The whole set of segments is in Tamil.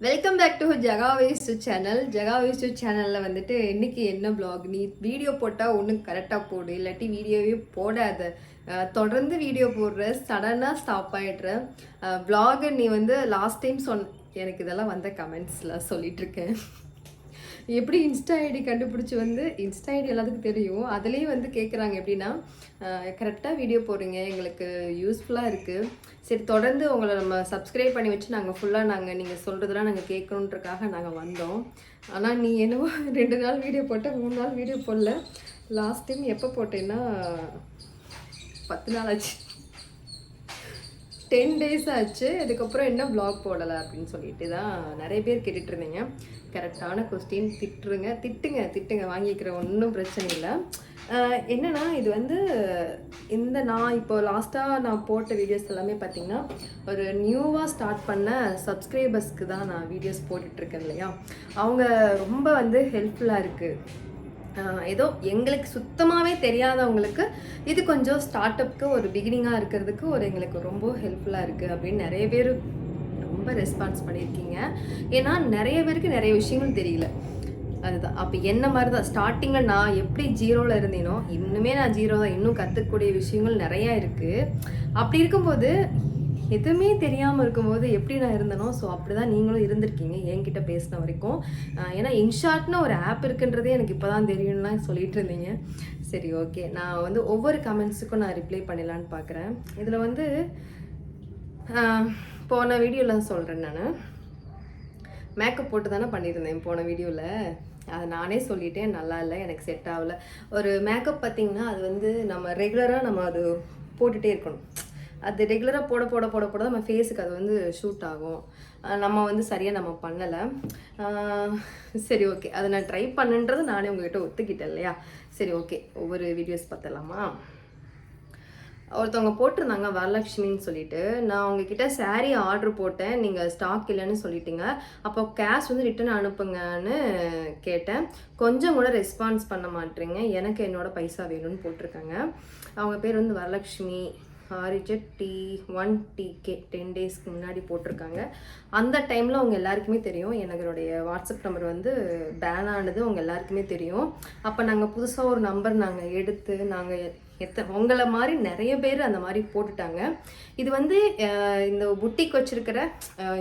Welcome back to Jaga waste channel Jaga waste சேனலில் வந்துட்டு இன்றைக்கி என்ன ப்ளாக் நீ வீடியோ போட்டால் ஒன்றும் கரெக்டாக போடு. இல்லாட்டி வீடியோவே போடாத. தொடர்ந்து வீடியோ போடுற சடனாக ஸ்டாப் ஆகிடுற vlog நீ வந்து லாஸ்ட் டைம் சொன்ன எனக்கு இதெல்லாம் வந்த கமெண்ட்ஸில் சொல்லிகிட்ருக்கேன் எப்படி இன்ஸ்டா ஐடி கண்டுபிடிச்சி வந்து இன்ஸ்டா ஐடி எல்லாத்துக்கும் தெரியும். அதுலேயும் வந்து கேட்குறாங்க எப்படின்னா கரெக்டாக வீடியோ போடுறீங்க எங்களுக்கு யூஸ்ஃபுல்லாக இருக்குது சரி தொடர்ந்து உங்களை நம்ம சப்ஸ்கிரைப் பண்ணி வச்சு நாங்கள் ஃபுல்லாக நாங்கள் நீங்கள் சொல்கிறதெல்லாம் நாங்கள் கேட்கணுன்றக்காக நாங்கள் வந்தோம். ஆனால் நீ என்னவோ ரெண்டு நாள் வீடியோ போட்ட மூணு நாள் வீடியோ போடல. லாஸ்ட் டைம் எப்போ போட்டேன்னா பத்து நாள் ஆச்சு. டென் டேஸ் ஆச்சு. அதுக்கப்புறம் என்ன வ்ளாக் போடலை அப்படின்னு சொல்லிட்டு தான் நிறைய பேர் கேட்டுட்டு இருந்தீங்க. கரெக்டான கொஸ்டின் திட்டுருங்க. திட்டுங்க திட்டுங்க. வாங்கிக்கிற ஒன்றும் பிரச்சனை இல்லை. என்னன்னா இது வந்து இந்த நான் இப்போ லாஸ்ட்டாக நான் போட்ட வீடியோஸ் எல்லாமே பார்த்தீங்கன்னா ஒரு நியூவாக ஸ்டார்ட் பண்ண சப்ஸ்கிரைபர்ஸ்க்கு தான் நான் வீடியோஸ் போட்டுட்ருக்கேன் இல்லையா? அவங்க ரொம்ப வந்து ஹெல்ப்ஃபுல்லாக இருக்குது ஏதோ எங்களுக்கு சுத்தமாகவே தெரியாதவங்களுக்கு இது கொஞ்சம் ஸ்டார்ட் அப்க்கு ஒரு பிகினிங்காக இருக்கிறதுக்கு ஒரு எங்களுக்கு ரொம்ப ஹெல்ப்ஃபுல்லாக இருக்குது அப்படின்னு நிறைய பேர் ரொம்ப ரெஸ்பான்ஸ் பண்ணியிருக்கீங்க. ஏன்னா நிறைய பேருக்கு நிறைய விஷயங்கள் தெரியல. அதுதான். அப்போ என்ன மாதிரி தான் ஸ்டார்டிங்கில் நான் எப்படி ஜீரோவில் இருந்தேனோ இன்னுமே நான் ஜீரோ தான். இன்னும் கற்றுக்கக்கூடிய விஷயங்கள் நிறையா இருக்குது அப்படி இருக்கும்போது எதுவுமே தெரியாமல் இருக்கும்போது எப்படி நான் இருந்தனோ ஸோ அப்படி தான் நீங்களும் இருந்திருக்கீங்க என்கிட்ட பேசின வரைக்கும். ஏன்னா இன்ஷாட்னு ஒரு ஆப் இருக்குன்றதே எனக்கு இப்போ தான் தெரியும்லாம் சொல்லிட்டு இருந்தீங்க. சரி ஓகே நான் வந்து ஒவ்வொரு கமெண்ட்ஸுக்கும் நான் ரிப்ளை பண்ணிடலான்னு பார்க்குறேன் இதில் வந்து போன வீடியோவில் சொல்கிறேன் நான். மேக்கப் போட்டு தானே பண்ணியிருந்தேன் போன வீடியோவில் அதை நானே சொல்லிட்டேன் நல்லா இல்லை எனக்கு செட் ஆகலை. ஒரு மேக்கப் பார்த்தீங்கன்னா அது வந்து நம்ம ரெகுலராக நம்ம அது போட்டுகிட்டே இருக்கணும். அது ரெகுலராக போட போட போட போட நம்ம ஃபேஸுக்கு அது வந்து ஷூட் ஆகும். நம்ம வந்து சரியாக நம்ம பண்ணலை. சரி ஓகே அதை நான் ட்ரை பண்ணுன்றது நானே உங்ககிட்ட ஒத்துக்கிட்டேன் இல்லையா? சரி ஓகே ஒவ்வொரு வீடியோஸ் பார்த்தலாமா ஒருத்தவங்க போட்டிருந்தாங்க வரலட்சுமின்னு சொல்லிட்டு. நான் உங்ககிட்ட சாரீ ஆர்டர் போட்டேன். நீங்கள் ஸ்டாக் இல்லைன்னு சொல்லிட்டீங்க. அப்போ கேஷ் வந்து ரிட்டர்ன் அனுப்புங்கன்னு கேட்டேன். கொஞ்சம் கூட ரெஸ்பான்ஸ் பண்ண மாட்டேறீங்க. எனக்கு என்னோட பைசா வேணும்னு போட்டிருக்காங்க. அவங்க பேர் வந்து Varalakshmi. ஆரிஜெட் T one T K ten டேஸ்க்கு முன்னாடி போட்டிருக்காங்க. அந்த டைமில் அவங்க எல்லாருக்குமே தெரியும். எங்களுடைய வாட்ஸ்அப் நம்பர் வந்து பேன் ஆனது அவங்க எல்லாருக்குமே தெரியும். அப்போ நாங்கள் புதுசாக ஒரு நம்பர் நாங்கள் எடுத்து நாங்கள் எத்த உங்களை மாதிரி நிறைய பேர் அந்த மாதிரி போட்டுட்டாங்க. இது வந்து இந்த புட்டிக் வச்சுருக்கிற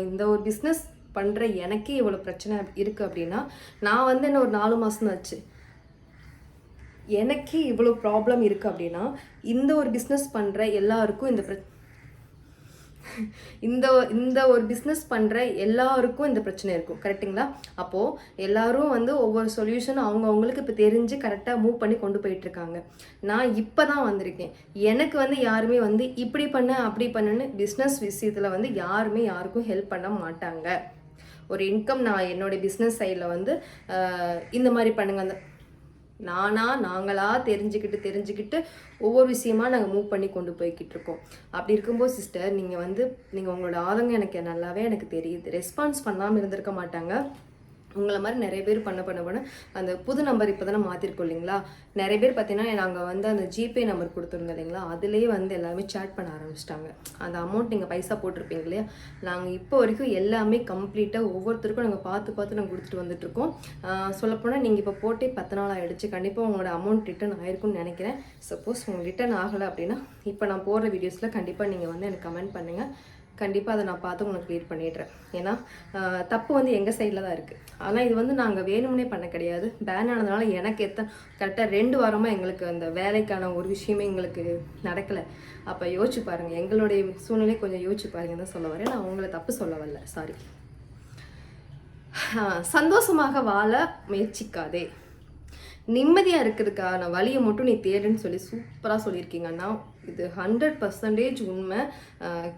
இந்த ஒரு பிஸ்னஸ் பண்ணுற எனக்கே இவ்வளோ பிரச்சனை இருக்குது அப்படின்னா நான் வந்து என்ன ஒரு நாலு மாதம் ஆச்சு எனக்கே இவ்வளோ ப்ராப்ளம் இருக்குது அப்படின்னா இந்த ஒரு பிஸ்னஸ் பண்ணுற எல்லாருக்கும் இந்த பிர இந்த இந்த ஒரு பிஸ்னஸ் பண்ணுற எல்லாருக்கும் இந்த பிரச்சனை இருக்கும். கரெக்ட்டுங்களா அப்போது எல்லாரும் வந்து ஒவ்வொரு சொல்யூஷனும் அவங்க அவங்களுக்கு இப்போ தெரிஞ்சு கரெக்டாக மூவ் பண்ணி கொண்டு போயிட்டுருக்காங்க நான் இப்போ தான் வந்திருக்கேன். எனக்கு வந்து யாருமே வந்து இப்படி பண்ண அப்படி பண்ணுன்னு பிஸ்னஸ் விஷயத்தில் வந்து யாருமே யாருக்கும் ஹெல்ப் பண்ண மாட்டாங்க. ஒரு இன்கம் நான் என்னுடைய பிஸ்னஸ் சைடில் வந்து இந்த மாதிரி பண்ணுங்க அந்த நானா நாங்களாக தெரிஞ்சுக்கிட்டு தெரிஞ்சுக்கிட்டு ஒவ்வொரு விஷயமா நாங்கள் மூவ் பண்ணி கொண்டு போய்கிட்டு இருக்கோம். அப்படி இருக்கும்போது சிஸ்டர் நீங்கள் வந்து நீங்கள் உங்களோட ஆதங்கம் எனக்கு நல்லாவே எனக்கு தெரியுது. ரெஸ்பான்ஸ் பண்ணாமல் இருந்திருக்க மாட்டாங்க. உங்களை மாதிரி நிறைய பேர் பண்ண பண்ண பண்ண அந்த புது நம்பர் இப்போ தானே மாற்றிருக்கோம் இல்லைங்களா? நிறைய பேர் பார்த்தீங்கன்னா நாங்கள் வந்து அந்த ஜிபே நம்பர் கொடுத்துருந்தோம் இல்லைங்களா? அதுலேயே வந்து எல்லாமே சேட் பண்ண ஆரம்பிச்சிட்டாங்க. அந்த அமௌண்ட் நீங்கள் பைசா போட்டிருப்பீங்க இல்லையா? நாங்கள் இப்போ வரைக்கும் எல்லாமே கம்ப்ளீட்டாக ஒவ்வொருத்தருக்கும் நாங்கள் பார்த்து பார்த்து நாங்கள் கொடுத்துட்டு வந்துட்டுருக்கோம். சொல்லப்போனால் நீங்கள் இப்போ போட்டே பத்து நாள் ஆகிடுச்சு கண்டிப்பாக உங்களோட அமௌண்ட் ரிட்டர்ன் ஆயிருக்கும்னு நினைக்கிறேன். சப்போஸ் உங்களுக்கு ரிட்டர்ன் ஆகலை அப்படின்னா இப்போ நான் போடுற வீடியோஸில் கண்டிப்பாக நீங்கள் வந்து எனக்கு கமெண்ட் பண்ணுங்கள் கண்டிப்பாக அதை நான் பார்த்து உங்களுக்கு க்ளியர் பண்ணிடுறேன். ஏன்னா தப்பு வந்து எங்கள் சைடில் தான் இருக்குது ஆனால் இது வந்து நாங்கள் வேணும்னே பண்ண கிடையாது. பேன் ஆனதுனால எனக்கு எத்தனை கரெக்டாக ரெண்டு வாரமாக எங்களுக்கு அந்த வேலைக்கான ஒரு விஷயமே எங்களுக்கு நடக்கலை. அப்போ யோசிச்சு பாருங்கள் எங்களுடைய சூழ்நிலை கொஞ்சம் யோசிச்சு பாருங்கன்னு தான் சொல்ல வரேன். நான் உங்களை தப்பு சொல்ல வரல. சாரி சந்தோஷமாக வாழ முயற்சிக்காதே. நிம்மதியாக இருக்கிறதுக்கான வழியை மட்டும் நீ தேடுன்னு சொல்லி சூப்பராக சொல்லியிருக்கீங்க. அண்ணா இது ஹண்ட்ரட் பர்சன்டேஜ் உண்மை.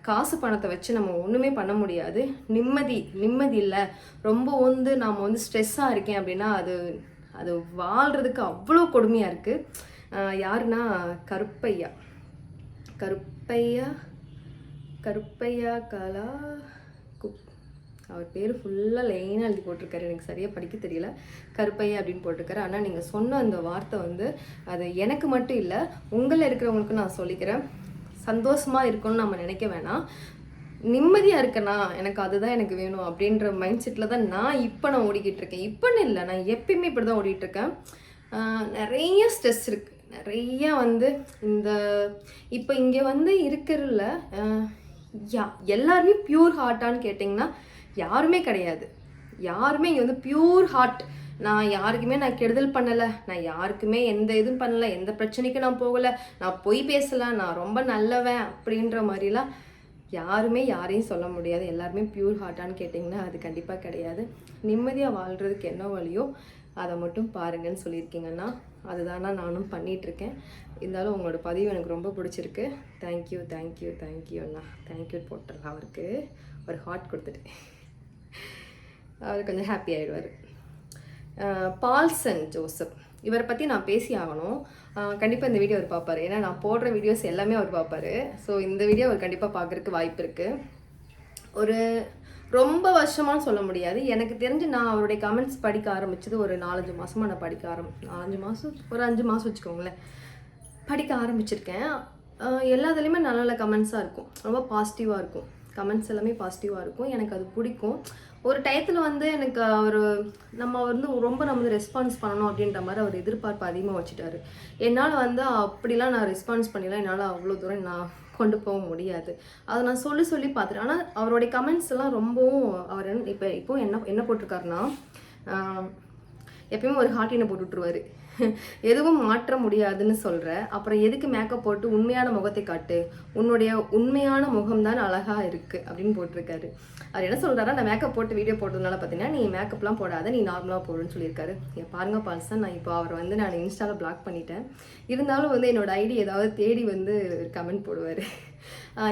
காசு பணத்தை வச்சு நம்ம ஒன்றுமே பண்ண முடியாது. நிம்மதி நிம்மதி இல்லை. ரொம்ப வந்து நாம் வந்து ஸ்ட்ரெஸ்ஸாக இருக்கேன் அப்படின்னா அது அது வாழ்கிறதுக்கு அவ்வளோ கொடுமையாக இருக்குது யாருன்னா கருப்பையா. கருப்பையா கருப்பையா கலா அவர் பேர் ஃபுல்லாக லைனாக எழுதி போட்டிருக்காரு. எனக்கு சரியாக படிக்க தெரியல. கருப்பையா அப்படின்னு போட்டிருக்காரு. ஆனால் நீங்கள் சொன்ன அந்த வார்த்தை வந்து அது எனக்கு மட்டும் இல்லை உங்களில் இருக்கிறவங்களுக்கும் நான் சொல்லிக்கிறேன். சந்தோஷமாக இருக்கணும்னு நம்ம நினைக்க வேணாம். நிம்மதியாக இருக்கேனா? எனக்கு அதுதான் எனக்கு வேணும் அப்படின்ற மைண்ட் செட்டில் தான் நான் இப்போ நான் ஓடிக்கிட்டு இருக்கேன். இப்போன்னு இல்லை நான் எப்பயுமே இப்படி தான் ஓடிட்டுருக்கேன் நிறைய ஸ்ட்ரெஸ் இருக்குது நிறைய வந்து இந்த இப்போ இங்கே வந்து இருக்கிறதுல யா எல்லாருமே பியூர் ஹார்ட்டான்னு கேட்டிங்கன்னா யாருமே கிடையாது. யாருமே இங்கே வந்து பியூர் ஹார்ட் நான் யாருக்குமே நான் கெடுதல் பண்ணலை. நான் யாருக்குமே எந்த இதுவும் பண்ணலை. எந்த பிரச்சனைக்கும் நான் போகலை. நான் பொய் பேசலை. நான் ரொம்ப நல்லவன் அப்படின்ற மாதிரிலாம் யாருமே யாரையும் சொல்ல முடியாது. எல்லாருமே பியூர் ஹார்ட்டான்னு கேட்டிங்கன்னா அது கண்டிப்பாக கிடையாது. நிம்மதியாக வாழ்கிறதுக்கு என்ன வழியோ அதை மட்டும் பாருங்கன்னு சொல்லியிருக்கீங்கன்னா அதுதானா நானும் பண்ணிகிட்ருக்கேன் இருந்தாலும் உங்களோட பதிவு எனக்கு ரொம்ப பிடிச்சிருக்கு. Thank you thank you thank you Anna. Thank you போட்டுடலாம் அவருக்கு. ஒரு ஹார்ட் கொடுத்துட்டு அவர் கொஞ்சம் ஹாப்பி ஆகிடுவார் பால்சன் ஜோசப். இவரை பற்றி நான் பேசி ஆகணும். கண்டிப்பாக இந்த வீடியோ அவர் பார்ப்பார். ஏன்னா நான் போடுற வீடியோஸ் எல்லாமே அவர் பார்ப்பாரு. ஸோ இந்த வீடியோ அவர் கண்டிப்பாக பார்க்குறதுக்கு வாய்ப்பு இருக்குது ஒரு ரொம்ப வருஷமான்னு சொல்ல முடியாது. எனக்கு தெரிஞ்சு நான் அவருடைய கமெண்ட்ஸ் படிக்க ஆரம்பித்தது ஒரு நாலஞ்சு மாதமாக நான் படிக்க ஆரம் நாலஞ்சு மாதம் ஒரு அஞ்சு மாதம் வச்சுக்கோங்களேன். படிக்க ஆரம்பிச்சிருக்கேன். எல்லாத்துலேயுமே நல்ல நல்ல கமெண்ட்ஸாக இருக்கும். ரொம்ப பாசிட்டிவாக இருக்கும். கமெண்ட்ஸ் எல்லாமே பாசிட்டிவாக இருக்கும். எனக்கு அது பிடிக்கும். ஒரு டயத்தில் வந்து எனக்கு அவர் நம்ம வந்து ரொம்ப நம்ம வந்து ரெஸ்பான்ஸ் பண்ணணும் அப்படின்ற மாதிரி அவர் எதிர்பார்ப்பு அதிகமாக வச்சுட்டாரு. என்னால் வந்து அப்படிலாம் நான் ரெஸ்பான்ஸ் பண்ணிடலாம் என்னால் அவ்வளோ தூரம் நான் கொண்டு போக முடியாது. அதை நான் சொல்லி சொல்லி பார்த்துட்டேன். ஆனால் அவருடைய கமெண்ட்ஸ் எல்லாம் ரொம்பவும் அவர் என்ன இப்போ இப்போ என்ன என்ன போட்டிருக்காருன்னா எப்பயுமே ஒரு ஹார்ட்டினை போட்டு விட்ருவாரு எதுவும் மாற்ற முடியாதுன்னு சொல்கிற அப்புறம் எதுக்கு மேக்கப் போட்டு உண்மையான முகத்தை காட்டு? உன்னுடைய உண்மையான முகம்தான் அழகாக இருக்குது அப்படின்னு போட்டிருக்காரு. அவர் என்ன சொல்கிறாரா நான் மேக்கப் போட்டு வீடியோ போட்டதுனால பார்த்தீங்கன்னா நீ மேக்கப்லாம் போடாத நீ நார்மலாக போடுன்னு சொல்லியிருக்காரு. பாருங்க பால்சன் நான் இப்போ அவர் வந்து நான் இன்ஸ்டாவில் பிளாக் பண்ணிட்டேன். இருந்தாலும் வந்து என்னோட ஐடி ஏதாவது தேடி வந்து கமெண்ட் போடுவார்.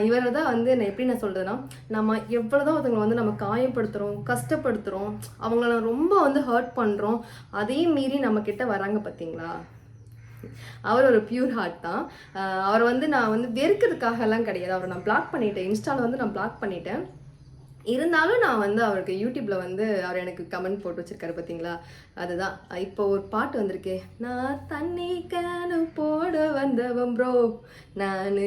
இவர் தான் வந்து நான் எப்படி நான் சொல்கிறேன்னா நம்ம எவ்வளோதான் ஒருத்தவங்களை வந்து நம்ம காயப்படுத்துகிறோம் கஷ்டப்படுத்துகிறோம் அவங்கள ரொம்ப வந்து ஹர்ட் பண்ணுறோம் அதையும் மீறி நம்மக்கிட்ட வராங்க பார்த்தீங்களா அவர் ஒரு பியூர் ஹார்ட் தான். அவரை அவர் வந்து நான் வந்து வெறுக்கிறதுக்காகலாம் கிடையாது. அவரை நான் பிளாக் பண்ணிட்டேன். இன்ஸ்டாவில் வந்து நான் பிளாக் பண்ணிட்டேன். இருந்தாலும் நான் வந்து அவருக்கு யூடியூப்பில் வந்து அவர் எனக்கு கமெண்ட் போட்டு வச்சிருக்காரு பார்த்தீங்களா அதுதான். இப்போ ஒரு பாட்டு வந்திருக்கே. நான் தண்ணி கேனு வந்தவன் ப்ரோ நான்.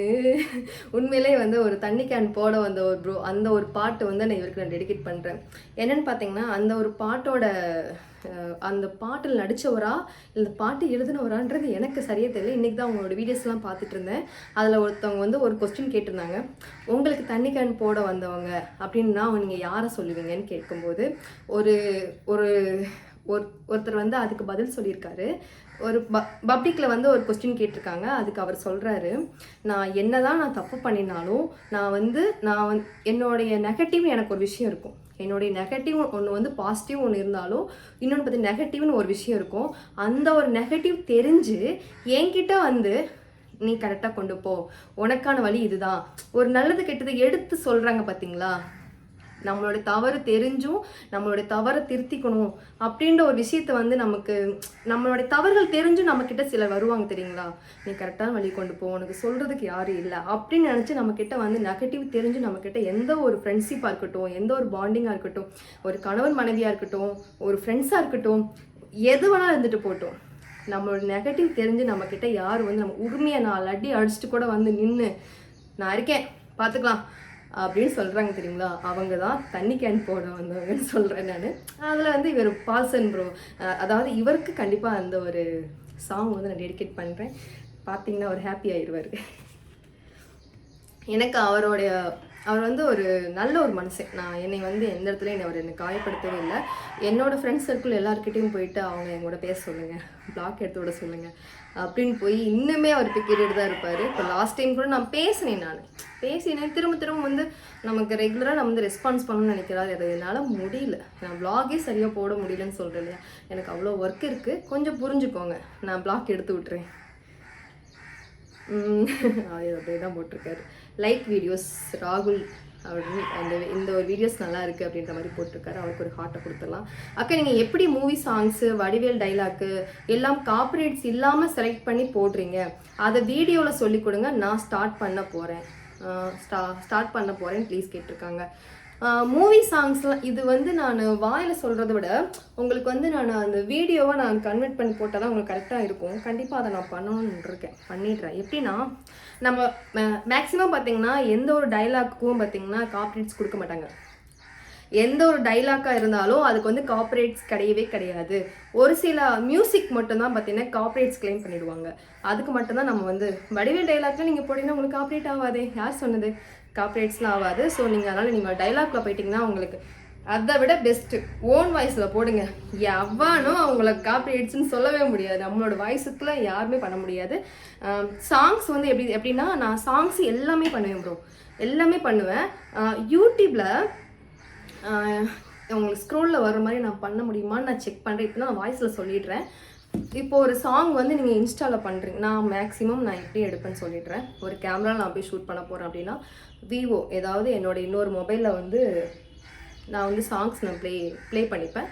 உண்மையிலே வந்து ஒரு தண்ணி கேன் போட வந்த ஒரு ப்ரோ அந்த ஒரு பாட்டு வந்து நான் இவருக்கு நான் டெடிகேட் பண்ணுறேன் என்னன்னு பார்த்தீங்கன்னா அந்த ஒரு பாட்டோட அந்த பாட்டில் நடித்தவரா இல்லை பாட்டு எழுதினவரான்றது எனக்கு சரியே தெரியல. இன்றைக்கி தான் அவங்களோட வீடியோஸ்லாம் பார்த்துட்டு இருந்தேன். அதில் ஒருத்தவங்க வந்து ஒரு கொஸ்டின் கேட்டிருந்தாங்க. உங்களுக்கு தண்ணி கேன் போட வந்தவங்க அப்படின்னா நீங்கள் யாரை சொல்லுவீங்கன்னு கேட்கும்போது ஒரு ஒரு ஒரு ஒருத்தர் வந்து அதுக்கு பதில் சொல்லியிருக்காரு. ஒரு ப பப்ளிக்கில் வந்து ஒரு கொஸ்டின் கேட்டிருக்காங்க. அதுக்கு அவர் சொல்கிறாரு நான் என்ன தான் நான் தப்பு பண்ணினாலும் நான் வந்து நான் வந்து என்னுடைய நெகட்டிவ் எனக்கு ஒரு விஷயம் இருக்கும். என்னுடைய நெகட்டிவ் ஒன்று வந்து பாசிட்டிவ் ஒன்று இருந்தாலும் இன்னொன்று பற்றி நெகட்டிவ்னு ஒரு விஷயம் இருக்கும். அந்த ஒரு நெகட்டிவ் தெரிஞ்சு என்கிட்ட வந்து நீ கரெக்டாக கொண்டு போ. உனக்கான வழி இதுதான். ஒரு நல்லது கெட்டது எடுத்து சொல்கிறாங்க பார்த்தீங்களா நம்மளோட தவறு தெரிஞ்சும் நம்மளோட தவறை திருத்திக்கணும் அப்படின்ற ஒரு விஷயத்த வந்து நமக்கு நம்மளுடைய தவறுகள் தெரிஞ்சும் நம்மக்கிட்ட சிலர் வருவாங்க தெரியுங்களா? நீ கரெக்டான வழி கொண்டு போ உனக்கு சொல்கிறதுக்கு யாரும் இல்லை அப்படின்னு நினச்சி நம்மக்கிட்ட வந்து நெகட்டிவ் தெரிஞ்சு நம்மக்கிட்ட எந்த ஒரு ஃப்ரெண்ட்ஷிப்பாக இருக்கட்டும் எந்த ஒரு பாண்டிங்காக இருக்கட்டும் ஒரு கணவன் மனைவியாக இருக்கட்டும் ஒரு ஃப்ரெண்ட்ஸாக இருக்கட்டும் எது வேணாலும் இருந்துட்டு போட்டோம் நம்மளோட நெகட்டிவ் தெரிஞ்சு நம்மக்கிட்ட யார் வந்து நம்ம உரிமையை நாலு அடி அடிச்சுட்டு கூட வந்து நின்று நான் இருக்கேன் பார்த்துக்கலாம். அப்படின்னு சொல்கிறாங்க தெரியுங்களா? அவங்க தான் தண்ணி கேன் போட வந்தவங்கன்னு சொல்கிறேன் நான். அதில் வந்து இவர் பால்சன் ப்ரோ அதாவது இவருக்கு கண்டிப்பாக அந்த ஒரு சாங் வந்து நான் டெடிகேட் பண்ணுறேன் பார்த்தீங்கன்னா அவர் ஹாப்பி ஆயிடுவார் எனக்கு அவருடைய அவர் வந்து ஒரு நல்ல ஒரு மனுஷன். நான் என்னை வந்து எந்த இடத்துலையும் என்னை அவர் என்னை காயப்படுத்தவே இல்லை. என்னோடய ஃப்ரெண்ட்ஸ் சர்க்கிள் எல்லாருக்கிட்டையும் போயிட்டு அவங்க எங்கூட பேச சொல்லுங்கள் பிளாக் எடுத்து விட சொல்லுங்கள் அப்படின்னு போய் இன்னுமே அவர் போய் தான் இருப்பார். இப்போ லாஸ்ட் டைம் கூட நான் பேசினேன் நான். பேசினேன். திரும்ப திரும்ப வந்து நமக்கு ரெகுலராக நம்ம வந்து ரெஸ்பான்ஸ் பண்ணணும்னு நினைக்கிறாரு. அது என்னால் முடியல. நான் ப்ளாகே சரியாக போட முடியலன்னு சொல்கிறேன் இல்லையா? எனக்கு அவ்வளோ ஒர்க் இருக்குது கொஞ்சம் புரிஞ்சுக்கோங்க. நான் பிளாக் எடுத்து விட்றேன் அப்படியே தான் போட்டிருக்காரு. லைக் வீடியோஸ் ராகுல். அப்படின்னு அந்த இந்த ஒரு வீடியோஸ் நல்லா இருக்குது அப்படின்ற மாதிரி போட்டிருக்காரு. அவருக்கு ஒரு ஹார்ட்டை கொடுத்துடலாம். அக்கா நீங்கள் எப்படி மூவி சாங்ஸு வடிவேல் டைலாக்கு எல்லாம் காப்பரேட்ஸ் இல்லாமல் செலக்ட் பண்ணி போடுறீங்க? அதை வீடியோவில் சொல்லி கொடுங்க. நான் ஸ்டார்ட் பண்ண போகிறேன் ஸ்டா ஸ்டார்ட் பண்ண போகிறேன் ப்ளீஸ் கேட்டிருக்காங்க. மூவி சாங்ஸ்லாம் இது வந்து நான் வாயில் சொல்கிறத விட உங்களுக்கு வந்து நான் அந்த வீடியோவை நான் கன்வெர்ட் பண்ணி போட்டால் தான் உங்களுக்கு கரெக்டாக இருக்கும். கண்டிப்பாக அதை நான் பண்ணணும்னு இருக்கேன். பண்ணிடுறேன். எப்படின்னா நம்ம மேக்ஸிமம் பார்த்தீங்கன்னா எந்த ஒரு டைலாக்குக்கும் பார்த்தீங்கன்னா காப்ரேட்ஸ் கொடுக்க மாட்டாங்க. எந்த ஒரு டைலாக்காக இருந்தாலும் அதுக்கு வந்து காப்பரேட்ஸ் கிடையவே கிடையாது. ஒரு சில மியூசிக் மட்டும்தான் பார்த்தீங்கன்னா காப்பரேட்ஸ் கிளைம் பண்ணிடுவாங்க. அதுக்கு மட்டும்தான் நம்ம வந்து வடிவேல் டைலாக்லாம் நீங்கள் போட்டிங்கன்னா உங்களுக்கு காப்பரேட் ஆகாதே. யார் சொன்னது? காப்பரேட்ஸ்லாம் ஆகாது. ஸோ நீங்கள் அதனால் நீங்கள் டைலாக்ல போயிட்டீங்கன்னா உங்களுக்கு அதை விட பெஸ்ட்டு ஓன் வாய்ஸில் போடுங்க. எவனும் அவங்கள காப்பரேட்ஸ்னு சொல்லவே முடியாது. நம்மளோட வாய்ஸுக்குள்ள யாருமே பண்ண முடியாது. சாங்ஸ் வந்து எப்படி எப்படின்னா நான் சாங்ஸ் எல்லாமே பண்ணுவேன் ப்ரோ எல்லாமே பண்ணுவேன். யூடியூப்பில் உங்களுக்கு ஸ்க்ரோலில் வர மாதிரி நான் பண்ண முடியுமான்னு நான் செக் பண்ணுறேன் இப்போ நான் வாய்ஸில் சொல்லிடுறேன். இப்போ ஒரு சாங் வந்து நீங்கள் இன்ஸ்டாவில் பண்ணுறீங்க நான் மேக்ஸிமம் நான் எப்படி எடுப்பேன்னு சொல்லிடுறேன். ஒரு கேமரா நான் போய் ஷூட் பண்ண போகிறேன் அப்படின்னா விவோ ஏதாவது என்னோட இன்னொரு மொபைலில் வந்து நான் வந்து சாங்ஸ் நான் ப்ளே ப்ளே பண்ணிப்பேன்.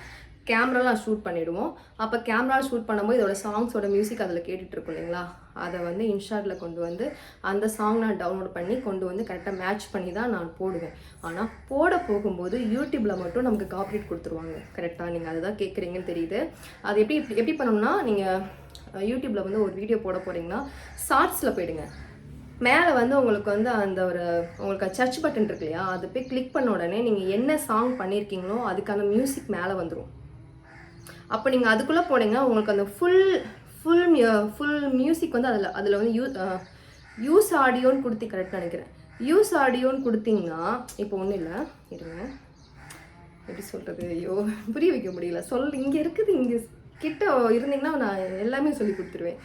கேமராலாம் ஷூட் பண்ணிவிடுவோம் அப்போ கேமராவில் ஷூட் பண்ணும்போது இதோட சாங்ஸோட மியூசிக் அதில் கேட்டுட்ருக்கோம் இல்லைங்களா? அதை வந்து இன்ஸ்டாட்டில் கொண்டு வந்து அந்த சாங் நான் டவுன்லோட் பண்ணி கொண்டு வந்து கரெக்டாக மேட்ச் பண்ணி தான் நான் போடுவேன். ஆனால் போட போகும்போது யூடியூப்பில் மட்டும் நமக்கு காப்பரேட் கொடுத்துருவாங்க. கரெக்டாக நீங்கள் அதுதான் கேட்குறீங்கன்னு தெரியுது. அது எப்படி எப்படி பண்ணணும்னா நீங்கள் யூடியூப்பில் வந்து ஒரு வீடியோ போட போகிறீங்கன்னா ஷார்ட்ஸில் போயிடுங்க. மேலே வந்து உங்களுக்கு வந்து அந்த ஒரு உங்களுக்கு சர்ச் பட்டன் இருக்கு இல்லையா அது போய் கிளிக் பண்ண உடனே நீங்கள் என்ன சாங் பண்ணியிருக்கீங்களோ அதுக்கான மியூசிக் மேலே வந்துடும் அப்போ நீங்கள் அதுக்குள்ளே போனீங்கன்னா உங்களுக்கு அந்த ஃபுல் ஃபுல் ஃபுல் மியூசிக் வந்து அதில் அதில் வந்து யூ யூஸ் ஆடியோன்னு கொடுத்தி கரெக்டாக நினைக்கிறேன். யூஸ் ஆடியோன்னு கொடுத்தீங்கன்னா இப்போ ஒன்றும் இல்லை. இருங்க. எப்படி சொல்கிறது ஐயோ புரிய வைக்க முடியல. சொல் இங்கே இருக்குது இங்கே கிட்ட இருந்தீங்கன்னா நான் எல்லாமே சொல்லி கொடுத்துருவேன்.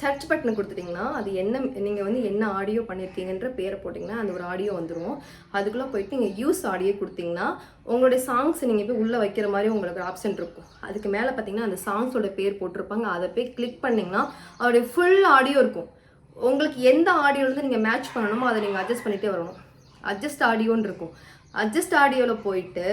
சர்ச் பட்டனை கொடுத்துட்டிங்கன்னா அது என்ன நீங்கள் வந்து என்ன ஆடியோ பண்ணியிருக்கீங்கன்ற பேரை போட்டிங்கன்னா அந்த ஒரு ஆடியோ வந்துடும் அதுக்குள்ளே போயிட்டு நீங்கள் யூஸ் ஆடியோ கொடுத்தீங்கன்னா உங்களுடைய சாங்ஸ் நீங்கள் போய் உள்ளே வைக்கிற மாதிரி உங்களுக்கு ஆப்ஷன் இருக்கும். அதுக்கு மேலே பார்த்தீங்கன்னா அந்த சாங்ஸோட பேர் போட்டிருப்பாங்க. அதை போய் கிளிக் பண்ணிங்கன்னா அதோடைய ஃபுல் ஆடியோ இருக்கும். உங்களுக்கு எந்த ஆடியோலேருந்து நீங்கள் மேட்ச் பண்ணணுமோ அதை நீங்கள் அட்ஜஸ்ட் பண்ணிகிட்டே வரணும். அட்ஜஸ்ட் ஆடியோன்னு இருக்கும். அட்ஜஸ்ட் ஆடியோவில் போயிட்டு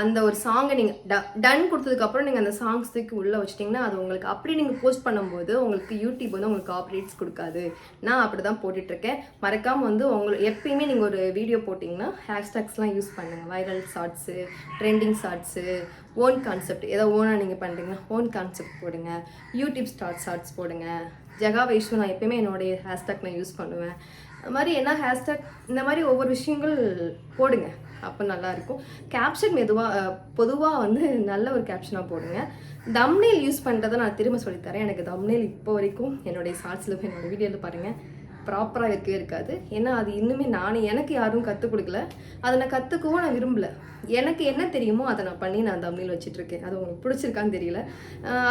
அந்த ஒரு சாங்கை நீங்கள் ட டன் கொடுத்ததுக்கப்புறம் நீங்கள் அந்த சாங்ஸ் தூக்கி உள்ளே வச்சிட்டிங்கன்னா அது உங்களுக்கு அப்படி நீங்கள் போஸ்ட் பண்ணும்போது உங்களுக்கு யூடியூப் வந்து உங்களுக்கு ஆப்ரேட்ஸ் கொடுக்காது. நான் அப்படி தான் போட்டுட்ருக்கேன். மறக்காமல் வந்து உங்களுக்கு எப்பயுமே நீங்கள் ஒரு வீடியோ போட்டிங்கன்னா ஹேஷ்டேக்ஸ்லாம் யூஸ் பண்ணுங்கள் viral shorts trending shorts own concept ஏதோ ஓனாக நீங்கள் பண்ணுறீங்கன்னா ஓன் கான்செப்ட் போடுங்க. யூடியூப் ஸ்டார்ட் ஷார்ட்ஸ் போடுங்க. ஜெகா வைஷு நான் எப்பயுமே என்னுடைய ஹேஷ்டேக் நான் யூஸ் பண்ணுவேன். அது மாதிரி என்ன ஹேஷ்டேக் இந்த மாதிரி ஒவ்வொரு விஷயங்கள் போடுங்க. அப்போ நல்லாயிருக்கும். கேப்ஷன் மெதுவாக பொதுவாக வந்து நல்ல ஒரு கேப்ஷனாக போடுங்க. தம்னேல் யூஸ் பண்ணுறதை நான் திரும்ப சொல்லித்தரேன். எனக்கு தம்னேல் இப்போ வரைக்கும் என்னுடைய ஷார்ட்ஸில் போய் என்னோட வீடியோவில் பாருங்கள் ப்ராப்பராக இருக்கவே இருக்காது. ஏன்னா அது இன்னுமே நானே எனக்கு யாரும் கற்றுக் கொடுக்கல. அதை நான் கற்றுக்கவும் நான் விரும்பலை. எனக்கு என்ன தெரியுமோ அதை நான் பண்ணி நான் தம்னில் வச்சுட்ருக்கேன். அது உங்களுக்கு பிடிச்சிருக்கான்னு தெரியல.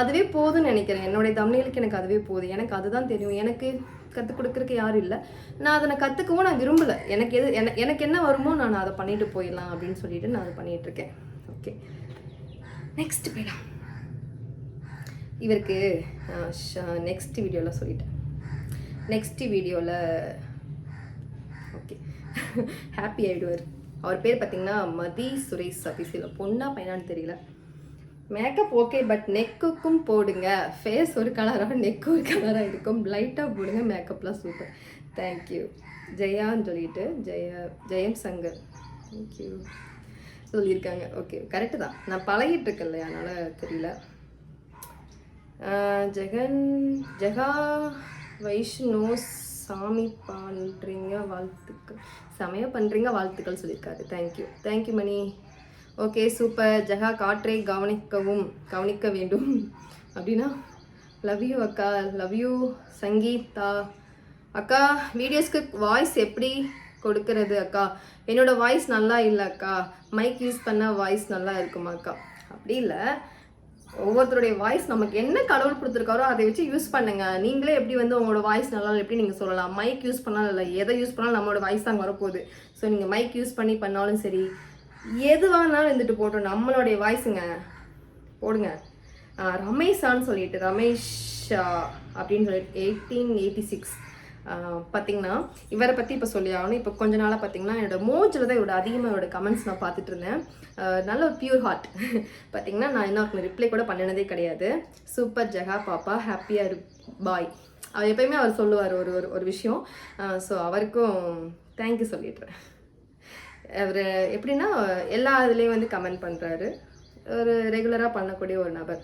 அதுவே போதும்னு நினைக்கிறேன். என்னுடைய தமிழுக்கு எனக்கு அதுவே போதும் எனக்கு அதுதான் தெரியும். எனக்கு கற்றுக் கொடுக்குறக்கு யாரும் இல்லை. நான் அதை நான் கற்றுக்கவும் நான் விரும்பலை. எனக்கு எது என- எனக்கு என்ன வருமோ நான் அதை பண்ணிட்டு போயிடலாம் அப்படின்னு சொல்லிட்டு நான் அதை பண்ணிகிட்ருக்கேன் இருக்கேன். ஓகே நெக்ஸ்ட் போயிடலாம். இவருக்கு நெக்ஸ்ட் வீடியோவில் சொல்லிட்டேன். நெக்ஸ்ட் வீடியோவில் ஓகே ஹாப்பி ஆகிடுவார் அவர் பேர் பார்த்தீங்கன்னா மதி சுரேஷ் அபிசியில் பொண்ணா பையனான்னு தெரியல. மேக்கப் ஓகே பட் நெக்குக்கும் போடுங்க. ஃபேஸ் ஒரு கலராக நெக் ஒரு கலராக இருக்கும். லைட்டாக போடுங்க மேக்கப்லாம் சூப்பர் தேங்க்யூ ஜெயான்னு சொல்லிட்டு ஜெய ஜெயம் சங்கர். தேங்க்யூ சொல்லியிருக்காங்க. ஓகே கரெக்டு தான். நான் பழகிட்டு இருக்கேன் இல்லையா? அதனால் தெரியல. ஜெகன் ஜெகா வைஷ்ணோ சாமி பண்ணுறீங்க வாழ்த்துக்கள். செமையா பண்ணுறீங்க வாழ்த்துக்கள் சொல்லியிருக்காரு. Thank you thank you Mani. Okay super. Jega காற்றை கவனிக்கவும் கவனிக்க வேண்டும். அப்படின்னா லவ் யூ அக்கா. Love you Sangeetha. அக்கா வீடியோஸ்க்கு வாய்ஸ் எப்படி கொடுக்கறது அக்கா? என்னோடய வாய்ஸ் நல்லா இல்லை அக்கா. மைக் யூஸ் பண்ண வாய்ஸ் நல்லா இருக்குமா அக்கா? அப்படி இல்லை. ஒவ்வொருத்தருடைய வாய்ஸ் நமக்கு என்ன கடவுள் கொடுத்துருக்காரோ அதை வச்சு யூஸ் பண்ணுங்க. நீங்களே எப்படி வந்து உங்களோட வாய்ஸ் நல்லா எப்படி நீங்கள் சொல்லலாம்? மைக் யூஸ் பண்ணாலும் இல்லை எதை யூஸ் பண்ணாலும் நம்மளோட வாய்ஸ் தான் வரப்போகுது. ஸோ நீங்கள் மைக் யூஸ் பண்ணி பண்ணாலும் சரி எதுவாக இருந்தாலும் இருந்துட்டு போட்டோம் நம்மளுடைய வாய்ஸுங்க போடுங்க. ரமேஷான்னு சொல்லிட்டு ரமேஷ் அப்படின்னு சொல்லிட்டு எயிட்டீன் எயிட்டி சிக்ஸ் பார்த்தீங்கன்னா இவரை பற்றி இப்போ சொல்லி ஆகணும். இப்போ கொஞ்ச நாளாக பார்த்தீங்கன்னா என்னோட மோஜில் தான் இவரோட அதிகமாக இவரோட கமெண்ட்ஸ் நான் பார்த்துட்டு இருந்தேன். நல்ல ஒரு பியூர் ஹார்ட் பார்த்தீங்கன்னா நான் இன்னும் ரிப்ளை கூட பண்ணினதே கிடையாது. சூப்பர் ஜெகா பாப்பா ஹாப்பியாக இரு பாய் அவர் எப்பயுமே அவர் சொல்லுவார் ஒரு ஒரு ஒரு விஷயம். ஸோ அவருக்கும் தேங்க்யூ சொல்லிடுறேன். அவர் எப்படின்னா எல்லா இதுலேயும் வந்து கமெண்ட் பண்ணுறாரு ஒரு ரெகுலராக பண்ணக்கூடிய ஒரு நபர்.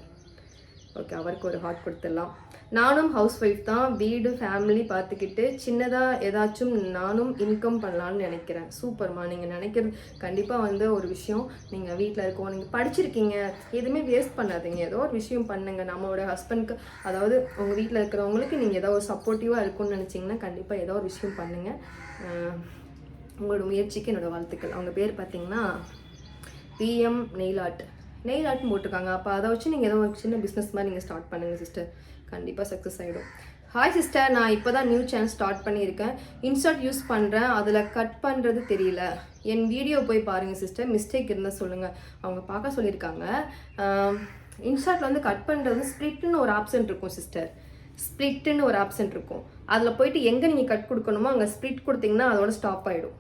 ஓகே அவருக்கு ஒரு ஹார்ட் கொடுத்துடலாம். நானும் ஹவுஸ் ஒய்ஃப் தான் வீடு ஃபேமிலி பார்த்துக்கிட்டு சின்னதாக ஏதாச்சும் நானும் இன்கம் பண்ணலான்னு நினைக்கிறேன். சூப்பர்மா நீங்கள் நினைக்கிறது கண்டிப்பாக வந்து ஒரு விஷயம். நீங்கள் வீட்டில் இருக்கோம் நீங்கள் படிச்சிருக்கீங்க. எதுவுமே வேஸ்ட் பண்ணாதீங்க. ஏதோ ஒரு விஷயம் பண்ணுங்க. நம்மளோட ஹஸ்பண்ட்க்கு அதாவது உங்கள் வீட்டில் இருக்கிறவங்களுக்கு நீங்கள் ஏதோ ஒரு சப்போர்ட்டிவாக இருக்கும்னு நினச்சிங்கன்னா கண்டிப்பாக ஏதோ ஒரு விஷயம் பண்ணுங்கள் உங்களோட முயற்சிக்கு என்னோட வாழ்த்துக்கள். அவங்க பேர் பார்த்தீங்கன்னா பிஎம் நெயில் ஆர்ட் நெயில் ஆர்ட்னு போட்டிருக்காங்க. அப்போ அதை வச்சு நீங்கள் ஏதோ ஒரு சின்ன பிஸ்னஸ் மாதிரி நீங்கள் ஸ்டார்ட் பண்ணுங்கள் சிஸ்டர் கண்டிப்பாக சக்ஸஸ் ஆகிடும் ஹாய் சிஸ்டர் நான் இப்போ தான் நியூ சேனல் ஸ்டார்ட் பண்ணியிருக்கேன். இன்ஸ்டாட் யூஸ் பண்ணுறேன் அதில் கட் பண்ணுறது தெரியல. என் வீடியோ போய் பாருங்கள் சிஸ்டர் மிஸ்டேக் இருந்தால் சொல்லுங்கள் அவங்க பார்க்க சொல்லியிருக்காங்க. இன்ஸ்டாட்டில் வந்து கட் பண்ணுறது ஸ்ப்ளிட்னு ஒரு ஆப்ஷன் இருக்கும் சிஸ்டர் ஸ்ப்ளிட்டுன்னு ஒரு ஆப்ஷன் இருக்கும். அதில் போயிட்டு எங்கே நீங்கள் கட் கொடுக்கணுமோ அங்கே ஸ்ப்ளிட் கொடுத்தீங்கன்னா அதோட ஸ்டாப் ஆகிடும்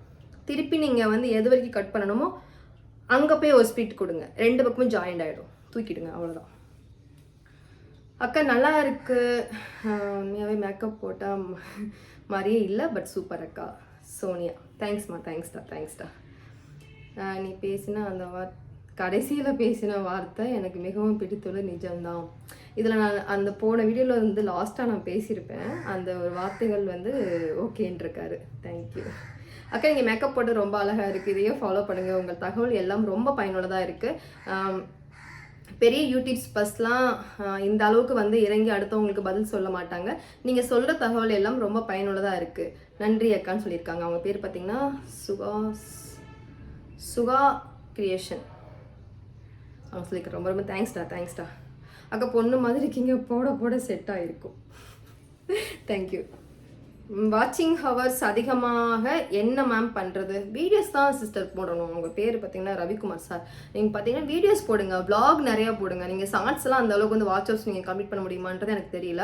திருப்பி நீங்கள் வந்து எது வரைக்கும் கட் பண்ணணுமோ அங்கே போய் ஒரு ஸ்பீட் கொடுங்க. ரெண்டு பக்கமும் ஜாயிண்ட் ஆகிடும் தூக்கிடுங்க அவ்வளோதான் அக்கா நல்லா இருக்குது உண்மையாகவே மேக்கப் போட்டால் மாதிரியே இல்லை பட் சூப்பர் அக்கா. சோனியா தேங்க்ஸ்மா தேங்க்ஸ்டா தேங்க்ஸ்டா நீ பேசின அந்த வார் கடைசியில் பேசின வார்த்தை எனக்கு மிகவும் பிடித்துள்ள நிஜம்தான். இதில் நான் அந்த போன வீடியோவில் வந்து லாஸ்ட்டாக நான் பேசியிருப்பேன். அந்த ஒரு வார்த்தைகள் வந்து ஓகேன்ட்ருக்காரு தேங்க்யூ அக்கா நீங்கள் மேக்கப் போட்டு ரொம்ப அழகாக இருக்குது இதையே ஃபாலோ பண்ணுங்கள் உங்கள் தகவல் எல்லாம் ரொம்ப பயனுள்ளதாக இருக்குது பெரிய யூடியூப்ஸ் பஸ்லாம் இந்த அளவுக்கு வந்து இறங்கி அடுத்தவங்களுக்கு பதில் சொல்ல மாட்டாங்க. நீங்கள் சொல்கிற தகவல் எல்லாம் ரொம்ப பயனுள்ளதாக இருக்குது நன்றி அக்கான்னு சொல்லியிருக்காங்க. அவங்க பேர் பார்த்தீங்கன்னா சுகா சுகா கிரியேஷன் அவங்க சொல்லியிருக்க ரொம்ப ரொம்ப தேங்க்ஸ்டா தேங்க்ஸ்டா அக்கா பொண்ணு மாதிரி இருக்கீங்க. போட போட செட் ஆகிருக்கும் தேங்க்யூ வாட்சிங் ஹவர்ஸ் அதிகமாக என்ன மேம் பண்ணுறது வீடியோஸ் தான் சிஸ்டர் போடணும். உங்கள் பேர் பார்த்தீங்கன்னா ரவிக்குமார் சார் நீங்கள் பார்த்தீங்கன்னா வீடியோஸ் போடுங்க. Vlog நிறையா போடுங்க. நீங்கள் ஷார்ட்ஸ் எல்லாம் அந்த அளவுக்கு வந்து வாட்ச் ஹவர்ஸ் நீங்கள் கம்ப்ளீட் பண்ண முடியுமான்றது எனக்கு தெரியல.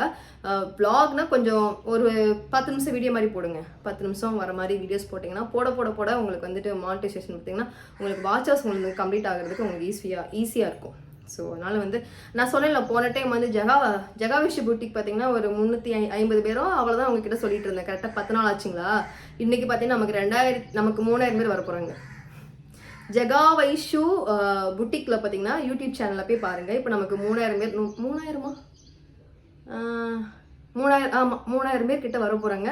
vlogனா கொஞ்சம் ஒரு பத்து நிமிஷம் வீடியோ மாதிரி போடுங்க. பத்து நிமிஷம் வர மாதிரி வீடியோஸ் போட்டிங்கன்னா போட போட போட உங்களுக்கு வந்துட்டு மானிட்டைசேஷன் பார்த்தீங்கன்னா உங்களுக்கு வாட்ச் ஹவர்ஸ் உங்களுக்கு கம்ப்ளீட் ஆகிறதுக்கு உங்களுக்கு ஈஸியாக ஈஸியாக இருக்கும். ஸோ அதனால் வந்து நான் சொன்னேன்ல போன டைம் வந்து ஜெகா ஜெகா பூட்டிக் பார்த்தீங்கன்னா ஒரு முந்நூற்றி ஐ ஐம்பது பேரும் அவ்வளோதான் அவங்கக்கிட்ட சொல்லிட்டு இருந்தேன். கரெக்டாக பத்து நாள் ஆச்சுங்களா? இன்றைக்கி பார்த்தீங்கன்னா நமக்கு ரெண்டாயிரத்து நமக்கு மூணாயிரம் பேர் வர போகிறாங்க ஜெகா வைஷு புட்டிக்கில் பார்த்தீங்கன்னா யூடியூப் சேனலில் போய் பாருங்கள் இப்போ நமக்கு மூணாயிரம் பேர் மூணாயிரமா? மூணாயிரம் ஆமாம் மூணாயிரம் பேர் கிட்ட வர போகிறாங்க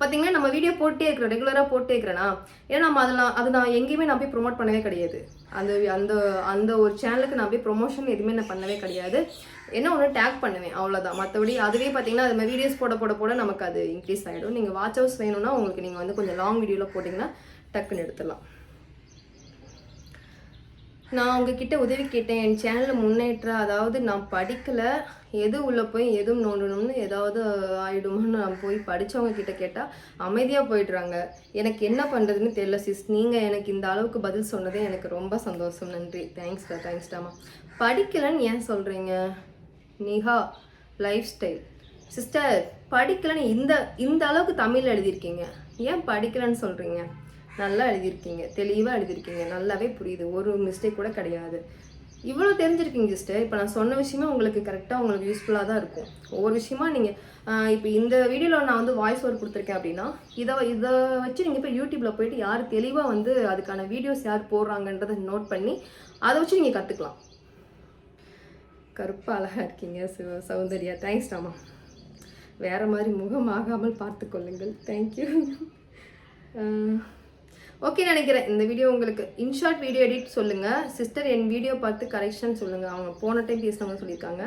பார்த்தீங்கன்னா நம்ம வீடியோ போட்டே இருக்கிறோம் ரெகுலராக போட்டே இருக்கிறேனா ஏன்னா நம்ம அதெல்லாம் அது நான் எங்கேயுமே நான் போய் ப்ரோமோட் பண்ணவே கிடையாது. அந்த அந்த அந்த ஒரு சேனலுக்கு நான் போய் ப்ரொமோஷன் எதுவுமே நான் பண்ணவே கிடையாது. என்ன ஒன்று டேக் பண்ணுவேன் அவ்வளோதான் மற்றபடி அதுவே பார்த்தீங்கன்னா அது மாதிரி வீடியோஸ் போட போட போட நமக்கு அது இன்க்ரீஸ் ஆகிடும் நீங்கள் வாட்ச் ஹவுஸ் வேணும்னா உங்களுக்கு நீங்கள் வந்து கொஞ்சம் லாங் வீடியோவில் போட்டிங்கன்னா டக்குன்னு எடுத்துடலாம். நான் உங்ககிட்ட உதவி கேட்டேன். என் சேனலில் முன்னேற்ற அதாவது நான் படிக்கலை. எது உள்ளே போய் எதுவும் நோண்டணும்னு ஏதாவது ஆகிடுமோன்னு நான் போய் படித்தவங்க கிட்ட கேட்டால் அமைதியாக போயிடுறாங்க. எனக்கு என்ன பண்ணுறதுன்னு தெரியல சிஸ் நீங்கள் எனக்கு இந்த அளவுக்கு பதில் சொன்னதே எனக்கு ரொம்ப சந்தோஷம். நன்றி. தேங்க்ஸ்டா தேங்க்ஸ்டாமா படிக்கலைன்னு ஏன் சொல்கிறீங்க நிஹா லைஃப் ஸ்டைல் சிஸ்டர் படிக்கலைன்னு இந்த இந்த அளவுக்கு தமிழ் எழுதியிருக்கீங்க. ஏன் படிக்கலைன்னு சொல்கிறீங்க நல்லா எழுதியிருக்கீங்க தெளிவாக எழுதியிருக்கீங்க நல்லாவே புரியுது ஒரு மிஸ்டேக் கூட கிடையாது. இவ்வளோ தெரிஞ்சிருக்கீங்க சிஸ்டர் இப்போ நான் சொன்ன விஷயமே உங்களுக்கு கரெக்டாக உங்களுக்கு யூஸ்ஃபுல்லாக தான் இருக்கும். ஒவ்வொரு விஷயமா நீங்கள் இப்போ இந்த வீடியோவில் நான் வந்து வாய்ஸ் ஓவர் கொடுத்துருக்கேன் அப்படின்னா இதை இதை வச்சு நீங்கள் போய் யூடியூப்பில் போயிட்டு யார் தெளிவாக வந்து அதுக்கான வீடியோஸ் யார் போடுறாங்கன்றதை நோட் பண்ணி அதை வச்சு நீங்கள் கற்றுக்கலாம் கருப்பாக அழகாக இருக்கீங்க சிவ சௌந்தர்யா. தேங்க்ஸ் ராமா. வேறு மாதிரி முகமாகாமல் பார்த்து கொள்ளுங்கள். தேங்க்யூ ஓகே நினைக்கிறேன். இந்த வீடியோ உங்களுக்கு இன்ஷார்ட் வீடியோ எடிட் சொல்லுங்கள் சிஸ்டர் என் வீடியோ பார்த்து கரெக்ஷன் சொல்லுங்கள் அவங்க போன டைம் பேசினவங்க சொல்லியிருக்காங்க.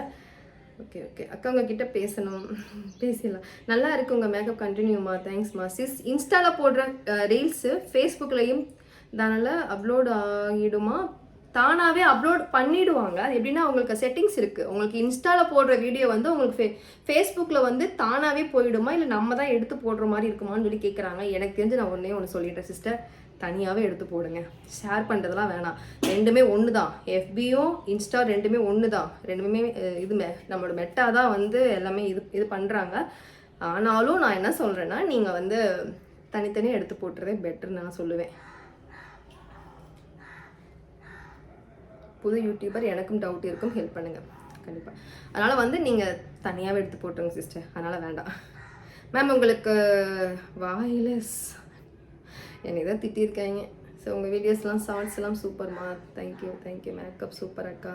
Okay okay. அக்கா உங்ககிட்ட பேசணும். பேசிடலாம். நல்லா இருக்கு உங்கள் மேக்கப் கண்டினியூமா தேங்க்ஸ்மா சிஸ் இன்ஸ்டாவில் போடுற ரீல்ஸு ஃபேஸ்புக்லேயும் தானால அப்லோட் ஆகிடுமா? தானாகவே அப்லோட் பண்ணிடுவாங்க. அது எப்படின்னா அவங்களுக்கு செட்டிங்ஸ் இருக்குது உங்களுக்கு இன்ஸ்டாவில் போடுற வீடியோ வந்து உங்களுக்கு ஃபே ஃபேஸ்புக்கில் வந்து தானாகவே போயிடுமா? இல்லை நம்ம தான் எடுத்து போடுற மாதிரி இருக்குமான்னு சொல்லி கேட்குறாங்க எனக்கு தெரிஞ்சு நான் ஒன்றே ஒன்று சொல்லிட்டேன் சிஸ்டர் தனியாகவே எடுத்து போடுங்க. ஷேர் பண்ணுறதுலாம் வேணாம். ரெண்டுமே ஒன்று தான் எஃபியும் இன்ஸ்டா ரெண்டுமே ஒன்று தான் ரெண்டுமே இது மெ நம்மளோட மெட்டா தான் வந்து எல்லாமே இது இது பண்ணுறாங்க ஆனாலும் நான் என்ன சொல்கிறேன்னா நீங்கள் வந்து தனித்தனியாக எடுத்து போட்டுறதே பெட்டர்னு நான் சொல்லுவேன். புது யூடியூபர் எனக்கும் டவுட் இருக்கும். ஹெல்ப் பண்ணுங்கள் கண்டிப்பாக அதனால் வந்து நீங்கள் தனியாகவே எடுத்து போட்டுருங்க சிஸ்டர் அதனால் வேண்டாம். மேம் உங்களுக்கு வாயில் என்னை தான் திட்டியிருக்காங்க ஸோ உங்கள் வீடியோஸ்லாம் ஷார்ட்ஸ் எல்லாம் சூப்பர்மா தேங்க்யூ தேங்க்யூ மேக்கப் சூப்பர் அக்கா.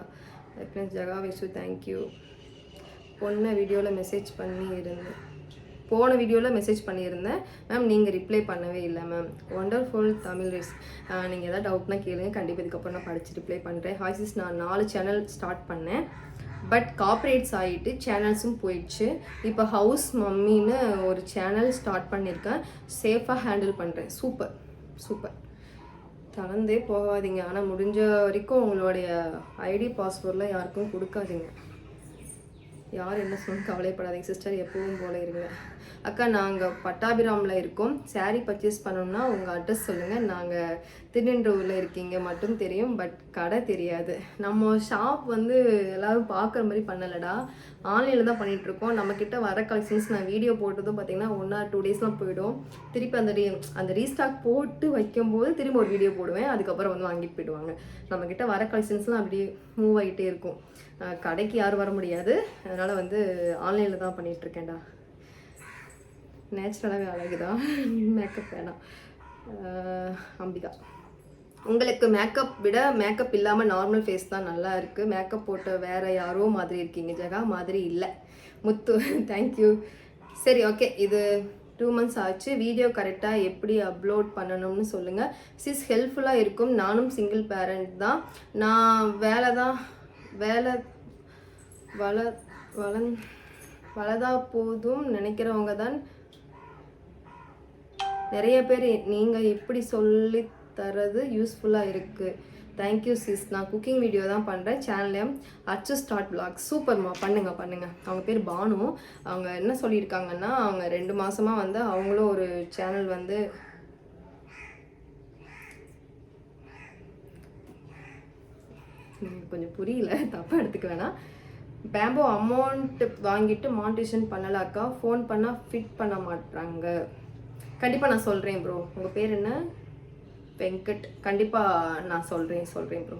ஜகா விஷு தேங்க்யூ பொண்ணை வீடியோவில் மெசேஜ் பண்ணி இருந்தேன் போன வீடியோவில் மெசேஜ் பண்ணியிருந்தேன். மேம் நீங்கள் ரிப்ளை பண்ணவே இல்லை மேம் ஒண்டர்ஃபுல் தமிழ் ரிஸ் நீங்கள் எதாவது டவுட்னா கேளுங்க. கண்டிப்பாக இதுக்கப்புறம் நான் படித்து ரிப்ளை பண்ணுறேன் ஹாய்ஸிஸ் நான் நாலு சேனல் ஸ்டார்ட் பண்ணேன். பட் காப்ரேட்ஸ் ஆகிட்டு சேனல்ஸும் போயிடுச்சு. இப்போ ஹவுஸ் மம்மின்னு ஒரு சேனல் ஸ்டார்ட் பண்ணியிருக்கேன். சேஃபாக ஹேண்டில் பண்ணுறேன் சூப்பர் சூப்பர் தளர்ந்தே போகாதீங்க. ஆனால் முடிஞ்ச வரைக்கும் உங்களுடைய ஐடி பாஸ்வேர்ட்லாம் யாருக்கும் கொடுக்காதீங்க. யார் என்ன சொல்லணும் கவலைப்படாதீங்க. சிஸ்டர் எப்பவும் போல இருங்க. அக்கா நாங்கள் பட்டாபிராமில் இருக்கோம். saree பர்ச்சேஸ் பண்ணோம்னா உங்கள் அட்ரஸ் சொல்லுங்கள் நாங்கள் திருநின்றூரில் இருக்கீங்க மட்டும் தெரியும். பட் கடை தெரியாது. நம்ம ஷாப் வந்து எல்லோரும் பார்க்குற மாதிரி பண்ணலடா. ஆன்லைனில் தான் பண்ணிகிட்ருக்கோம் இருக்கோம். நம்மக்கிட்ட வர கலெக்ஷன்ஸ் நான் வீடியோ போட்டதும் பார்த்தீங்கன்னா ஒன் ஆர் டூ டேஸ்லாம் போயிடும். திருப்பி அந்த ரீ அந்த ரீஸ்டாக் போட்டு வைக்கும்போது திரும்ப ஒரு வீடியோ போடுவேன். அதுக்கப்புறம் வந்து வாங்கிட்டு போயிடுவாங்க. நம்மக்கிட்ட வர கலெக்ஷன்ஸ்லாம் அப்படியே மூவ் ஆகிட்டே இருக்கும். கடைக்கு யாரும் வர முடியாது. அதனால் வந்து ஆன்லைனில் தான் பண்ணிகிட்ருக்கேன்டா நேச்சுரலாகவே நேச்சுரலாகவே அழகுதான். மேக்கப் வேணாம். அம்பிகா. உங்களுக்கு மேக்கப் விட மேக்கப் இல்லாமல் நார்மல் ஃபேஸ் தான் நல்லா இருக்குது மேக்கப் போட்ட வேறு யாரோ மாதிரி இருக்கீங்க ஜெகா மாதிரி இல்லை. முத்து தேங்க்யூ சரி ஓகே இது டூ மந்த்ஸ் ஆச்சு. வீடியோ கரெக்டாக எப்படி அப்லோட் பண்ணணும்னு சொல்லுங்கள் சிஸ் ஹெல்ப்ஃபுல்லாக இருக்கும். நானும் சிங்கிள் பேரண்ட் தான். நான் வேலை தான் வேலை வள வள வளதா போதும் நினைக்கிறவங்க தான் நிறைய பேர் நீங்கள் இப்படி சொல்லி தரது யூஸ்ஃபுல்லாக இருக்குது தேங்க்யூ சிஸ் நான் குக்கிங் வீடியோ தான் பண்ணுறேன் சேனல்லையும் அச்சு ஸ்டார்ட் பிளாக் சூப்பர்மா பண்ணுங்க பண்ணுங்கள் அவங்க பேர் பானு. அவங்க என்ன சொல்லியிருக்காங்கன்னா அவங்க ரெண்டு மாதமாக வந்து அவங்களும் ஒரு சேனல் வந்து கொஞ்சம் புரியல. தப்பாக எடுத்துக்க வேணாம். பேம்போ அமௌண்ட் வாங்கிட்டு மானிட்டேஷன் பண்ணலாக்கா ஃபோன் பண்ணால் ஃபிட் பண்ண மாட்டாங்க கண்டிப்பாக நான் சொல்கிறேன் ப்ரோ உங்கள் பேர் என்ன? வெங்கட். கண்டிப்பாக நான் சொல்கிறேன் சொல்கிறேன் ப்ரோ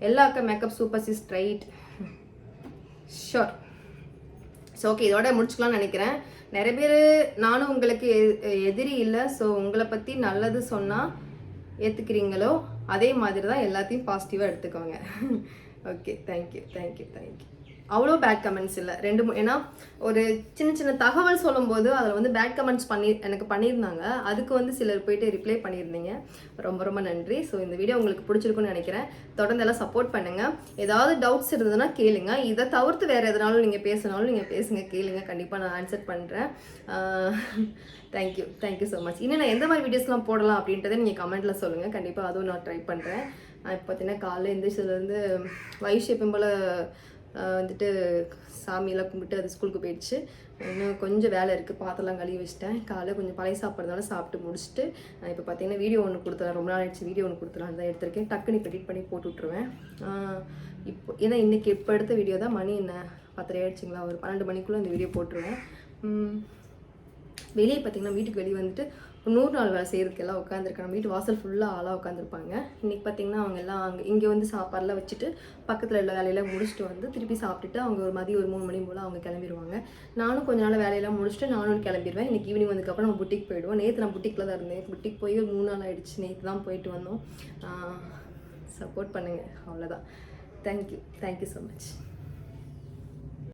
எல்லா அக்கா மேக்கப் சூப்பர் சி ஸ்ட்ரைட் ஷோர் ஸோ ஓகே இதோட முடிச்சுக்கலாம்னு நினைக்கிறேன். நிறைய பேர் நானும் உங்களுக்கு எ- எதிரி இல்லை. ஸோ உங்களை பற்றி நல்லது சொன்னால் ஏற்றுக்கிறீங்களோ அதே மாதிரி தான் எல்லாத்தையும் பாசிட்டிவாக எடுத்துக்கோங்க. Okay thank you thank you thank you அவ்வளோ பேட் கமெண்ட்ஸ் இல்லை. ரெண்டு ஏன்னா ஒரு சின்ன சின்ன தகவல் சொல்லும்போது அதில் வந்து பேட் கமெண்ட்ஸ் பண்ணி எனக்கு பண்ணியிருந்தாங்க. அதுக்கு வந்து சிலர் போயிட்டு ரிப்ளை பண்ணியிருந்தீங்க. ரொம்ப ரொம்ப நன்றி. ஸோ இந்த வீடியோ உங்களுக்கு பிடிச்சிருக்குன்னு நினைக்கிறேன். தொடர்ந்து எல்லாம் சப்போர்ட் பண்ணுங்கள் ஏதாவது டவுட்ஸ் இருந்ததுன்னா கேளுங்க. இதை தவிர்த்து வேறு எதனாலும் நீங்கள் பேசினாலும் நீங்கள் பேசுங்க. கேளுங்க. கண்டிப்பாக நான் ஆன்சர் பண்ணுறேன் தேங்க்யூ தேங்க்யூ ஸோ மச் இன்னும் நான் எந்த மாதிரி வீடியோஸ்லாம் போடலாம் அப்படின்றத நீங்கள் கமெண்ட்டில் சொல்லுங்கள் கண்டிப்பாக அதுவும் நான் ட்ரை பண்ணுறேன் இப்போ பார்த்தீங்கன்னா காலையில் எந்திரிச்சதுலேருந்து வயசு எப்பயும் போல் வந்துட்டு சாமியெல்லாம் கும்பிட்டு அது ஸ்கூலுக்கு போயிடுச்சு. இன்னும் கொஞ்சம் வேலை இருக்குது பாத்திரம்லாம் கழுவி வச்சிட்டேன். காலைல கொஞ்சம் பழைய சாப்பிட்றதுனால சாப்பிட்டு முடிச்சுட்டு இப்போ பார்த்தீங்கன்னா வீடியோ ஒன்று கொடுத்துறேன் ரொம்ப நாள் ஆயிடுச்சு வீடியோ ஒன்று கொடுத்துலான்னு தான் எடுத்திருக்கேன். டக்குன்னு இப்போ எடிட் பண்ணி போட்டு விட்ருவேன் இப்போ ஏன்னா இன்றைக்கி இப்போ எடுத்த வீடியோ தான். மணி என்ன? பத்தரை ஆயிடுச்சுங்களா? ஒரு பன்னெண்டு மணிக்குள்ளே இந்த வீடியோ போட்டுருவேன். வெளியே பார்த்தீங்கன்னா வீட்டுக்கு வெளியே வந்துட்டு நூறு நாள் வேலை செய்கிறதுக்கு எல்லாம் உட்காந்துருக்காங்க வீட்டு வாசல் ஃபுல்லாக ஆளாக உட்காந்துருப்பாங்க இன்றைக்கி பார்த்தீங்கன்னா அவங்க எல்லாம் அங்கே இங்கே வந்து சாப்பாடுலாம் வச்சுட்டு பக்கத்தில் உள்ள வேலையெல்லாம் முடிச்சுட்டு வந்து திருப்பி சாப்பிட்டுட்டு அவங்க ஒரு மதியம் ஒரு மூணு மணி போல் அவங்க கிளம்பிடுவாங்க நானும் கொஞ்ச நாள் வேலையெல்லாம் முடிச்சுட்டு நானும் கிளம்பிடுவேன் இன்றைக்கி ஈவினிங் வந்ததுக்கப்புறம் நம்ம புட்டிக் போயிடுவோம். நேற்று நான் புட்டிக்கில் தான் இருந்தேன். புட்டிக் போய் ஒரு மூணு நாள் ஆகிடுச்சு நேற்று தான் போயிட்டு வந்தோம். சப்போர்ட் பண்ணுங்கள் அவ்வளோதான் தேங்க்யூ தேங்க்யூ ஸோ மச்